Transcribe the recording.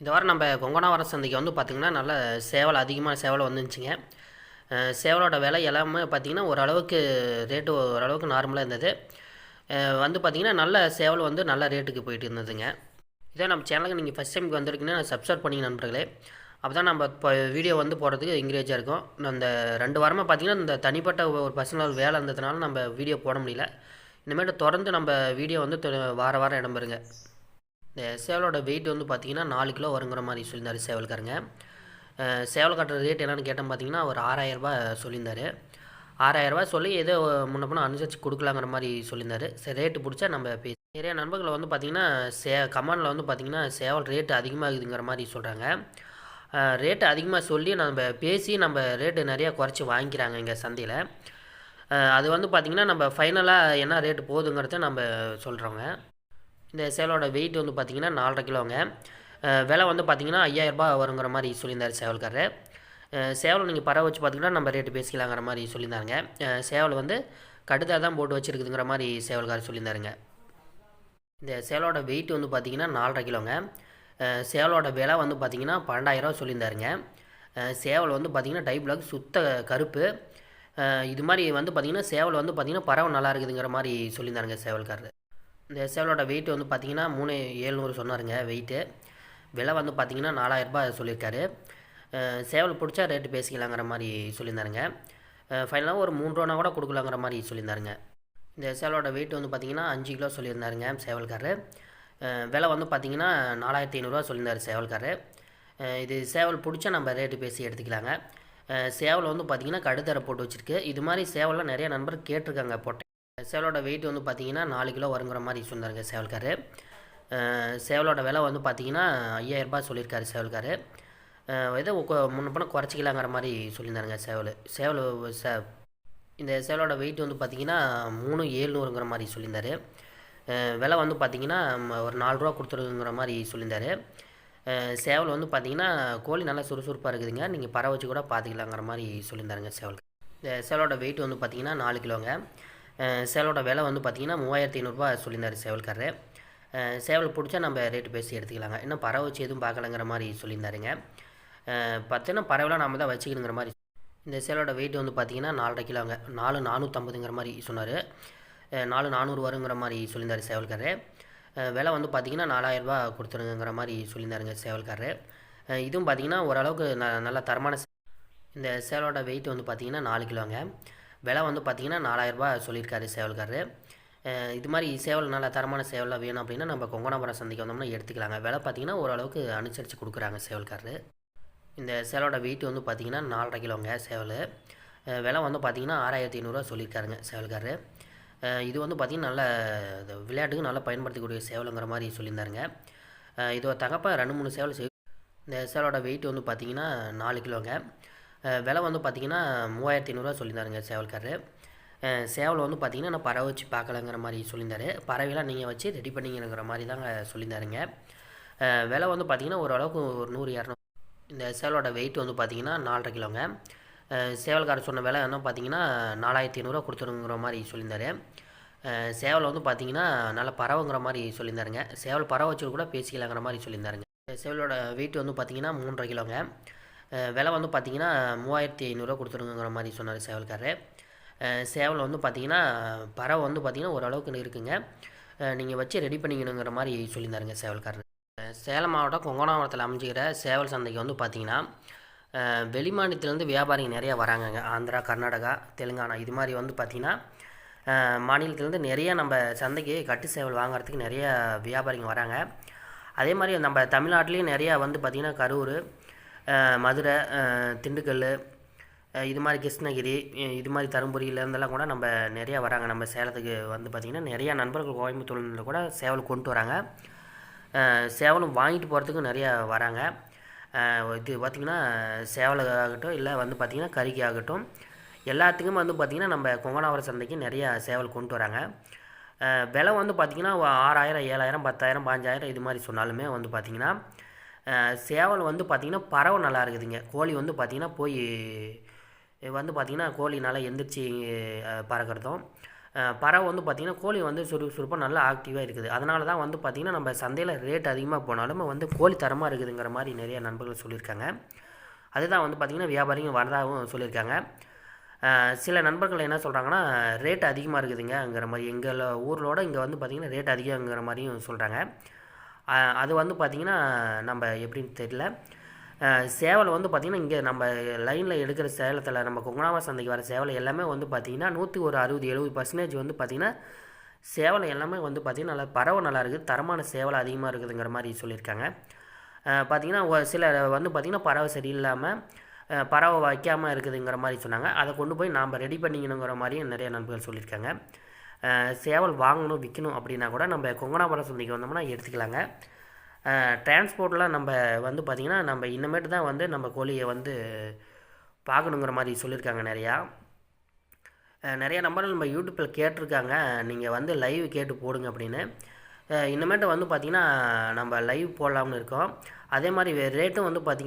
இந்த வாரம் நம்ம கொங்கனாவரம் சந்தைக்கு வந்து பார்த்திங்கன்னா நல்ல சேவல் அதிகமாக சேவல் வந்துருந்துச்சிங்க சேவலோட விலை எல்லாமே பார்த்திங்கன்னா ஓரளவுக்கு ரேட்டு ஓரளவுக்கு நார்மலாக இருந்தது. வந்து பார்த்திங்கன்னா நல்ல சேவல் வந்து நல்ல ரேட்டுக்கு போயிட்டு இருந்ததுங்க. இதே நம்ம சேனலுக்கு நீங்கள் ஃபஸ்ட் டைமுக்கு வந்திருக்கீங்கன்னா சப்ஸ்கிரைப் பண்ணி நண்பர்களே. அப்போ தான் நம்ம இப்போ வீடியோ வந்து போடுறதுக்கு என்கரேஜாக இருக்கும். அந்த ரெண்டு வாரமாக பார்த்திங்கன்னா இந்த தனிப்பட்ட ஒரு பர்சனல் வேலை இருந்ததுனால நம்ம வீடியோ போட முடியல. இனிமேட்டு தொடர்ந்து நம்ம வீடியோ வந்து தொ- வார வாரம் இடம்பெறுங்க இந்த சேவலோட வெயிட் வந்து பார்த்தீங்கன்னா நாலு கிலோ வருங்கிற மாதிரி சொல்லியிருந்தார் சேவல்காரங்க. சேவல் கட்டுற ரேட் என்னென்னு கேட்டோம் பார்த்தீங்கன்னா ஒரு ஆறாயிரரூபா சொல்லியிருந்தாரு. ஆறாயிரரூபா சொல்லி ஏதோ முன்ன பண்ண அனுசரித்து கொடுக்கலாங்கிற மாதிரி சொல்லியிருந்தாரு. சரி ரேட்டு பிடிச்சா நம்ம பேசி நிறைய நண்பர்கள் வந்து பார்த்திங்கன்னா சே கமாண்டில் வந்து பார்த்திங்கன்னா சேவல் ரேட்டு அதிகமாகுதுங்கிற மாதிரி சொல்கிறாங்க ரேட்டு அதிகமாக சொல்லி நம்ம பேசி நம்ம ரேட்டு நிறையா குறைச்சி வாங்கிக்கிறாங்க இங்கே சந்தையில். அது வந்து பார்த்திங்கன்னா நம்ம ஃபைனலாக என்ன ரேட்டு போகுதுங்கிறத நம்ம சொல்கிறோங்க இந்த சேவலோட வெயிட் வந்து பார்த்திங்கன்னா நாலரை கிலோங்க. விலை வந்து பார்த்திங்கன்னா ஐயாயிரரூபா வருங்கிற மாதிரி சொல்லியிருந்தார் சேவல்காரர். சேவலை சேவல் நீங்கள் பறவை வச்சு பார்த்திங்கன்னா நம்ம ரேட்டு பேசிக்கலாங்கிற மாதிரி சொல்லியிருந்தாங்க சேவல் வந்து கடுதாக தான் போட்டு வச்சுருக்குதுங்கிற மாதிரி சேவல்காரர் சொல்லியிருந்தாருங்க. இந்த சேவலோட வெயிட் வந்து பார்த்திங்கன்னா நாலரை கிலோங்க. சேவலோட விலை வந்து பார்த்திங்கன்னா பன்னெண்டாயிரரூவா சொல்லியிருந்தாருங்க. சேவல் வந்து பார்த்திங்கன்னா டை சுத்த கருப்பு. இது மாதிரி வந்து பார்த்திங்கன்னா சேவல் வந்து பார்த்திங்கன்னா பறவை நல்லா இருக்குதுங்கிற மாதிரி சொல்லியிருந்தாருங்க சேவல்காரர். இந்த சேவலோட வெயிட் வந்து பார்த்திங்கன்னா மூணு ஏழ்நூறு சொன்னாருங்க வெயிட்டு விலை வந்து பார்த்திங்கன்னா நாலாயிரரூபா சொல்லியிருக்காரு. சேவல் பிடிச்சா ரேட்டு பேசிக்கலாங்கிற மாதிரி சொல்லியிருந்தாருங்க. ஃபைனலாக ஒரு மூணு ரூபா கூட கொடுக்கலாங்கிற மாதிரி சொல்லியிருந்தாருங்க. இந்த சேவலோட வெயிட் வந்து பார்த்திங்கன்னா அஞ்சு கிலோ சொல்லியிருந்தாருங்க சேவல்காரர். விலை வந்து பார்த்திங்கன்னா நாலாயிரத்தி ஐநூறுரூவா சொல்லியிருந்தாரு சேவல்காரர். இது சேவல் பிடிச்சா நம்ம ரேட்டு பேசி எடுத்துக்கலாங்க. சேவல் வந்து பார்த்திங்கன்னா கடுத்தரை போட்டு வச்சுருக்கு. இது மாதிரி சேவலாம் நிறைய நண்பர் கேட்டிருக்காங்க போட்டேன். சேவலோட வெயிட் வந்து பார்த்தீங்கன்னா நாலு கிலோ வருங்கிற மாதிரி சொன்னாருங்க சேவல்காரு. சேவலோட விலை வந்து பார்த்தீங்கன்னா ஐயாயிரரூபா சொல்லியிருக்காரு சேவல்காரு. எதோ ஏதோ முன்ன குறைச்சிக்கலாங்கிற மாதிரி சொல்லியிருந்தாருங்க சேவல். சேவல் சே இந்த சேவலோட வெயிட் வந்து பார்த்தீங்கன்னா மூணு ஏழ்நூறுங்கிற மாதிரி சொல்லியிருந்தாரு. விலை வந்து பார்த்தீங்கன்னா ஒரு நாலு ரூபா கொடுத்துருங்கிற மாதிரி சொல்லியிருந்தாரு. சேவல் வந்து பார்த்தீங்கன்னா கோழி நல்லா சுறுசுறுப்பாக இருக்குதுங்க. நீங்கள் பறவை வச்சு கூட பார்த்துக்கலாங்கிற மாதிரி சொல்லியிருந்தாருங்க சேவல் இந்த சேவலோட வெயிட் வந்து பார்த்தீங்கன்னா நாலு கிலோங்க. சேவலோட விலை வந்து பார்த்தீங்கன்னா மூவாயிரத்தி ஐநூறுரூவா சொல்லியிருந்தார் சேவல்காரரு. சேவல் பிடிச்சா நம்ம ரேட்டு பேசி எடுத்துக்கலாங்க. இன்னும் பறவை வச்சு எதுவும் பார்க்கலங்கிற மாதிரி சொல்லியிருந்தாருங்க. பார்த்தீங்கன்னா பறவைலாம் நம்ம தான் வச்சுக்கணுங்கிற மாதிரி. இந்த சேலோட வெயிட் வந்து பார்த்தீங்கன்னா நாலரை கிலோங்க. நாலு நானூற்றம்பதுங்கிற மாதிரி சொன்னார். நாலு நானூறு வருங்கிற மாதிரி சொல்லியிருந்தார் சேவல்காரரு. விலை வந்து பார்த்தீங்கன்னா நாலாயிரரூபா கொடுத்துருங்கிற மாதிரி சொல்லியிருந்தாருங்க சேவல்காரரு. இதுவும் பார்த்தீங்கன்னா ஓரளவுக்கு ந நல்ல தரமான இந்த சேலோட வெயிட் வந்து பார்த்தீங்கன்னா நாலு கிலோங்க. விலை வந்து பார்த்தீங்கன்னா நாலாயிரரூபா சொல்லியிருக்காரு சேவல்காரரு. இது மாதிரி சேவல் நல்ல தரமான சேவலாக வேணும் அப்படின்னா நம்ம கொங்கனாபுரம் சந்தைக்கு வந்தோம்னா எடுத்துக்கலாங்க. விலை பார்த்தீங்கன்னா ஓரளவுக்கு அனுசரித்து கொடுக்குறாங்க சேவல்காரரு. இந்த சேவலோட வெயிட் வந்து பார்த்தீங்கன்னா நாலரை கிலோங்க சேவல். விலை வந்து பார்த்தீங்கன்னா ஆறாயிரத்தி ஐநூறுரூவா சொல்லியிருக்காருங்க சேவல்காரரு. இது வந்து பார்த்திங்கன்னா நல்ல விளையாட்டுக்கு நல்லா பயன்படுத்தக்கூடிய சேவலுங்கிற மாதிரி சொல்லியிருந்தாருங்க. இது ஒரு ரெண்டு மூணு சேவல் செய் இந்த சேவலோட வெயிட் வந்து பார்த்தீங்கன்னா நாலு கிலோங்க. விலை வந்து பார்த்தீங்கன்னா மூவாயிரத்தி ஐநூறுரூவா சொல்லியிருந்தாருங்க சேவல்காரரு. சேவல் வந்து பார்த்தீங்கன்னா நான் பறவை வச்சு பார்க்கலங்கிற மாதிரி சொல்லியிருந்தாரு. பறவைலாம் நீங்கள் வச்சு ரெடி பண்ணிங்கிற மாதிரி தாங்க சொல்லியிருந்தாருங்க. விலை வந்து பார்த்திங்கன்னா ஓரளவுக்கு ஒரு நூறு இரநூறு. இந்த சேவலோட வெயிட் வந்து பார்த்தீங்கன்னா நாலரை கிலோங்க. சேவல்காரர் சொன்ன விலை என்ன பார்த்தீங்கன்னா நாலாயிரத்தி ஐநூறுரூவா கொடுத்துருங்கிற மாதிரி சொல்லியிருந்தாரு. சேவல் வந்து பார்த்தீங்கன்னா நல்ல பறவைங்கிற மாதிரி சொல்லியிருந்தாருங்க. சேவல் பறவை வச்சு கூட பேசிக்கலாங்கிற மாதிரி சொல்லியிருந்தாருங்க. இந்த சேவலோட வெயிட் வந்து பார்த்தீங்கன்னா மூன்றரை கிலோங்க. விலை வந்து பார்த்தீங்கன்னா மூவாயிரத்தி ஐநூறுரூவா கொடுத்துருங்கிற மாதிரி சொன்னார் சேவல்காரரு. சேவல் வந்து பார்த்தீங்கன்னா பறவை வந்து பார்த்திங்கன்னா ஓரளவுக்கு இருக்குங்க. நீங்கள் வச்சு ரெடி பண்ணிக்கணுங்கிற மாதிரி சொல்லியிருந்தாருங்க சேவல்காரர். சேலம் மாவட்டம் கொங்கணாவரத்தில் அமைஞ்சிக்கிற சேவல் சந்தைக்கு வந்து பார்த்தீங்கன்னா வெளிமாநிலத்துலேருந்து வெளி மாநிலத்திலேருந்து வியாபாரிங்க நிறையா வராங்கங்க. ஆந்திரா கர்நாடகா தெலுங்கானா இது மாதிரி வந்து பார்த்திங்கன்னா மாநிலத்துலேருந்து மாநிலத்திலேருந்து நிறைய நம்ம சந்தைக்கு கட்டு சேவல் வாங்குறதுக்கு நிறைய வியாபாரிங்க வராங்க. அதே மாதிரி நம்ம தமிழ்நாட்டிலையும் நிறையா வந்து பார்த்திங்கன்னா கரூர் மதுரை திண்டுக்கல் இது மாதிரி கிருஷ்ணகிரி இது மாதிரி தருமபுரியிலேருந்தெல்லாம் கூட நம்ம நிறையா வராங்க. நம்ம சேலத்துக்கு வந்து பார்த்திங்கன்னா நிறையா நண்பர்கள் கோயம்புத்தூர்ல கூட சேவல் கொண்டு வராங்க. சேவலும் வாங்கிட்டு போகிறதுக்கும் நிறையா வராங்க. இது பார்த்திங்கன்னா சேவலுக்கு ஆகட்டும் இல்லை வந்து பார்த்திங்கன்னா கறிக்கு ஆகட்டும் எல்லாத்துக்குமே வந்து பார்த்திங்கன்னா நம்ம கொங்கனாவர சந்தைக்கு நிறையா சேவல் கொண்டு வராங்க. விலை வந்து பார்த்திங்கன்னா ஆறாயிரம் ஏழாயிரம் பத்தாயிரம் பாஞ்சாயிரம் இது மாதிரி சொன்னாலுமே வந்து பார்த்திங்கன்னா சேவல் வந்து பார்த்திங்கன்னா பறவை நல்லா இருக்குதுங்க. கோழி வந்து பார்த்திங்கன்னா போய் வந்து பார்த்திங்கன்னா கோழி நல்லா எந்திரிச்சு பறக்கிறதும். பறவை வந்து பார்த்திங்கன்னா கோழி வந்து சுறுசுறுப்பாக நல்லா ஆக்டிவாக இருக்குது. அதனால தான் வந்து பார்த்திங்கன்னா நம்ம சந்தையில் ரேட் அதிகமாக போனாலும் வந்து கோழி தரமாக இருக்குதுங்கிற மாதிரி நிறைய நண்பர்கள் சொல்லியிருக்காங்க. அதுதான் வந்து பார்த்திங்கன்னா வியாபாரிங்க வரதாகவும் சொல்லியிருக்காங்க. சில நண்பர்கள் என்ன சொல்கிறாங்கன்னா ரேட் அதிகமாக இருக்குதுங்கிற மாதிரி எங்கள் ஊரில் இங்கே வந்து பார்த்திங்கன்னா ரேட் அதிகங்கிற மாதிரியும் சொல்கிறாங்க அது வந்து பார்த்திங்கன்னா நம்ம எப்படின்னு தெரியல. சேவலை சேவல் வந்து பார்த்திங்கன்னா இங்கே நம்ம லைனில் எடுக்கிற சேலத்தில் நம்ம கொங்கனாவா சந்தைக்கு வர சேவலை எல்லாமே வந்து பார்த்திங்கன்னா நூற்றி ஒரு அறுபது எழுபது பர்சன்டேஜ் வந்து பார்த்திங்கன்னா சேவலை எல்லாமே வந்து பார்த்திங்கன்னா நல்லா பறவை நல்லா இருக்குது. தரமான சேவலை அதிகமாக இருக்குதுங்கிற மாதிரி சொல்லியிருக்காங்க. பார்த்திங்கன்னா ஒரு சில வந்து பார்த்திங்கன்னா பறவை சரியில்லாமல் பறவை வைக்காமல் இருக்குதுங்கிற மாதிரி சொன்னாங்க. அதை கொண்டு போய் நாம் ரெடி பண்ணிக்கணுங்கிற மாதிரியும் நிறைய நண்பர்கள் சொல்லியிருக்காங்க. சேவல் வாங்கணும் விற்கணும் அப்படின்னா கூட நம்ம கொங்கனாபுரம் சந்தைக்கு வந்தோம்னா எடுத்துக்கலாங்க. டிரான்ஸ்போர்ட்டில் நம்ம வந்து பார்த்திங்கன்னா நம்ம இன்னமேட்டு தான் வந்து நம்ம கோழியை வந்து பார்க்கணுங்கிற மாதிரி சொல்லியிருக்காங்க நிறையா. நிறைய நம்பர் நம்ம யூடியூப்பில் கேட்டிருக்காங்க. நீங்கள் வந்து லைவ் கேட்டு போடுங்க அப்படின்னு. அஹ் இனிமேட்டு வந்து பார்த்திங்கன்னா நம்ம லைவ் போடலாம்னு இருக்கோம். அதே மாதிரி ரேட்டும் வந்து பார்த்திங்கன்னா